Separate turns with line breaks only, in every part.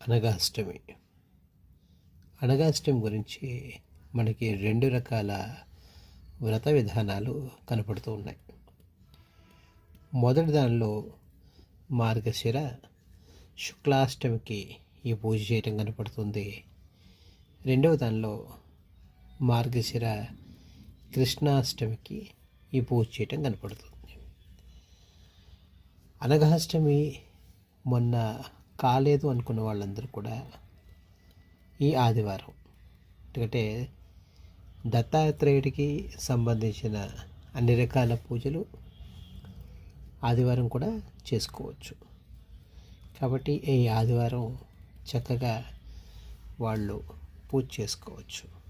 అనగాష్టమి. అనగాష్టమి గురించి మనకి రెండు రకాల వ్రత విధానాలు కనపడుతూ ఉన్నాయి. మొదటి దానిలో మార్గశిర శుక్లాష్టమికి ఈ పూజ చేయటం కనపడుతుంది. రెండవ దానిలో మార్గశిర కృష్ణాష్టమికి ఈ పూజ చేయటం కనపడుతుంది. అనగాష్టమి మొన్న కాలేదు అనుకున్న వాళ్ళందరూ కూడా ఈ ఆదివారం. ఎందుకంటే దత్తాత్రేయుడికి సంబంధించిన అన్ని రకాల పూజలు ఆదివారం కూడా చేసుకోవచ్చు. కాబట్టి ఈ ఆదివారం చక్కగా వాళ్ళు పూజ చేసుకోవచ్చు.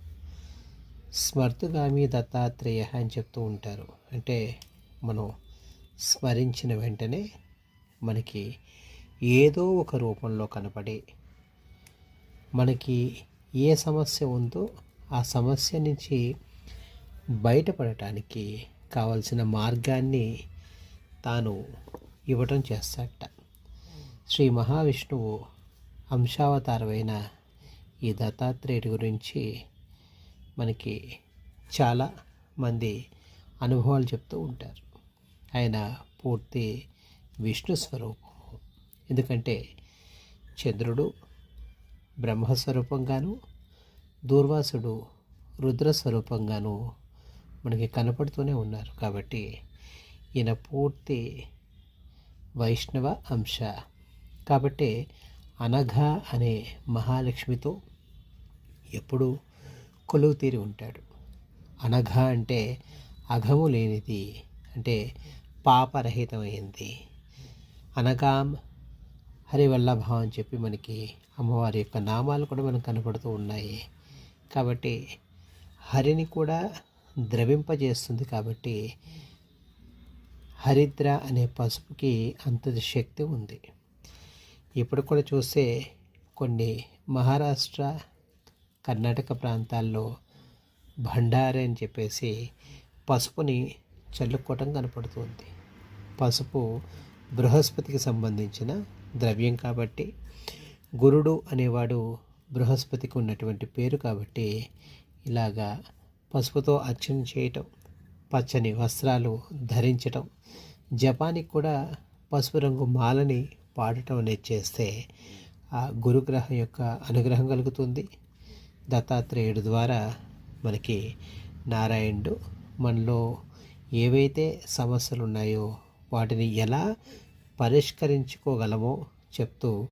స్మర్తుగామి దత్తాత్రేయ అని చెప్తూ ఉంటారు. అంటే మనం స్మరించిన వెంటనే మనకి ఏదో ఒక రూపంలో కనపడి మనకి ఏ సమస్య ఉందో ఆ సమస్య నుంచి బయటపడటానికి కావలసిన మార్గాన్ని తాను ఇవ్వటం చేస్తాడట. శ్రీ మహావిష్ణువు అంశావతారమైన ఈ దత్తాత్రేయుడి గురించి మనకి చాలా మంది అనుభవాలు చెప్తూ ఉంటారు. ఆయన పూర్తి విష్ణు స్వరూపం. ఎందుకంటే చంద్రుడు బ్రహ్మస్వరూపంగాను దూర్వాసుడు రుద్రస్వరూపంగాను మనకి కనపడుతూనే ఉన్నారు. కాబట్టి ఈయన పూర్తి వైష్ణవ అంశ. కాబట్టి అనఘ అనే మహాలక్ష్మితో ఎప్పుడూ కొలువు తీరి ఉంటాడు. అనఘ అంటే అఘము లేనిది అంటే పాపరహితమైంది. అనగాం హరివల్లభ అని చెప్పి మనకి అమ్మవారి యొక్క నామాలు కూడా మనకు కనపడుతూ ఉన్నాయి. కాబట్టి హరిని కూడా ద్రవింపజేస్తుంది కాబట్టి హరిద్ర అనే పసుపుకి అంత శక్తి ఉంది. ఇప్పుడు కూడా చూస్తే కొన్ని మహారాష్ట్ర కర్ణాటక ప్రాంతాల్లో భండారే అని చెప్పేసి పసుపుని చల్లుకోవటం కనపడుతుంది పసుపు బృహస్పతికి సంబంధించిన ద్రవ్యం కాబట్టి గురుడు అనేవాడు బృహస్పతికి ఉన్నటువంటి పేరు కాబట్టి ఇలాగా పసుపుతో అర్చన చేయటం పచ్చని వస్త్రాలు ధరించటం జపానికి కూడా పసుపు రంగు మాలని పాడటం అనేది చేస్తే ఆ గురుగ్రహం యొక్క అనుగ్రహం కలుగుతుంది. దత్తాత్రేయుడు ద్వారా మనకి నారాయణుడు మనలో ఏవైతే సమస్యలు ఉన్నాయో వాటిని ఎలా పరిష్కరించుకోగలమో చెప్తూ